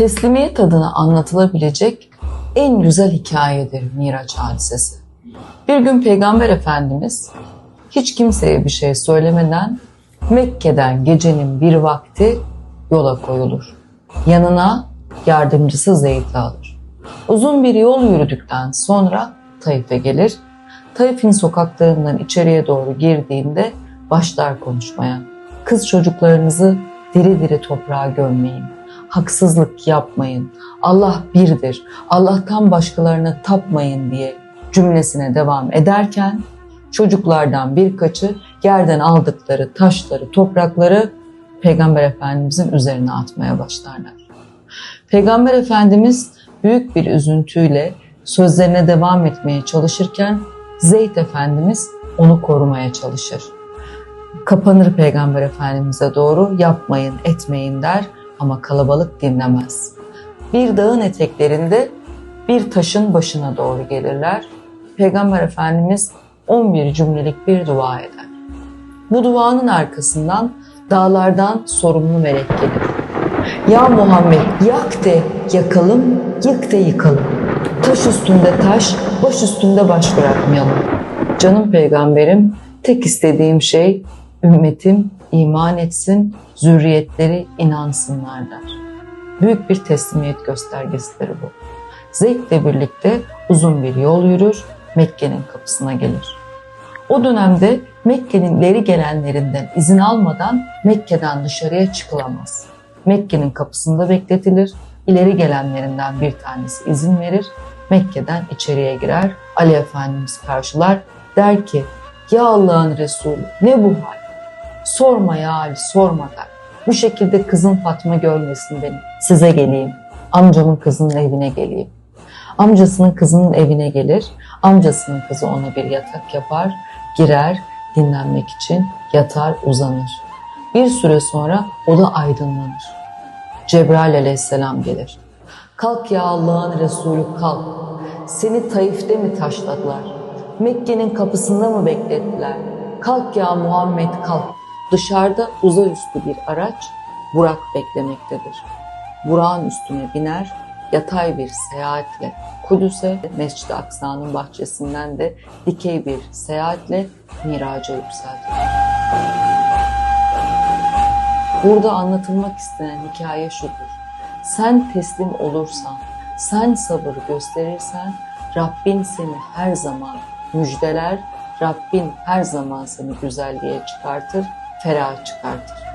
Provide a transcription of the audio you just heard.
Teslimiyet adına anlatılabilecek en güzel hikayedir Miraç hadisesi. Bir gün Peygamber Efendimiz hiç kimseye bir şey söylemeden Mekke'den gecenin bir vakti yola koyulur. Yanına yardımcısı Zeyd'i alır. Uzun bir yol yürüdükten sonra Taif'e gelir. Taif'in sokaklarından içeriye doğru girdiğinde başlar konuşmaya. Kız çocuklarınızı diri diri toprağa gömmeyin. Haksızlık yapmayın. Allah birdir. Allah'tan başkalarına tapmayın diye cümlesine devam ederken çocuklardan birkaçı yerden aldıkları taşları, toprakları Peygamber Efendimizin üzerine atmaya başlarlar. Peygamber Efendimiz büyük bir üzüntüyle sözlerine devam etmeye çalışırken Zeyd Efendimiz onu korumaya çalışır. Kapanır Peygamber Efendimiz'e doğru yapmayın etmeyin der ama kalabalık dinlemez. Bir dağın eteklerinde bir taşın başına doğru gelirler. Peygamber Efendimiz 11 cümlelik bir dua eder. Bu duanın arkasından dağlardan sorumlu melek gelir. Ya Muhammed yak de yakalım, yık de yıkalım. Taş üstünde taş, baş üstünde baş bırakmayalım. Canım peygamberim, tek istediğim şey ümmetim iman etsin, zürriyetleri inansınlar der. Büyük bir teslimiyet göstergesidir bu. Zeyd'le birlikte uzun bir yol yürür, Mekke'nin kapısına gelir. O dönemde Mekke'nin ileri gelenlerinden izin almadan Mekke'den dışarıya çıkılamaz. Mekke'nin kapısında bekletilir, ileri gelenlerinden bir tanesi izin verir, Mekke'den içeriye girer, Ali Efendimiz karşılar, der ki, ya Allah'ın Resulü ne bu hal? Sorma ya Ali sorma der. Bu şekilde kızım Fatma görmesin beni. Size geleyim. Amcamın kızının evine geleyim. Amcasının kızının evine gelir. Amcasının kızı ona bir yatak yapar. Girer dinlenmek için yatar uzanır. Bir süre sonra oda aydınlanır. Cebrail aleyhisselam gelir. Kalk ya Allah'ın Resulü kalk. Seni Taif'te mi taşladılar? Mekke'nin kapısında mı beklettiler? Kalk ya Muhammed kalk. Dışarıda uzay üstü bir araç Burak beklemektedir. Burak'ın üstüne biner, yatay bir seyahatle Kudüs'e, Mescid-i Aksa'nın bahçesinden de dikey bir seyahatle miraca yükseltir. Burada anlatılmak istenen hikaye şudur. Sen teslim olursan, sen sabır gösterirsen Rabbin seni her zaman müjdeler, Rabbin her zaman seni güzelliğe çıkartır, ferah çıkartır.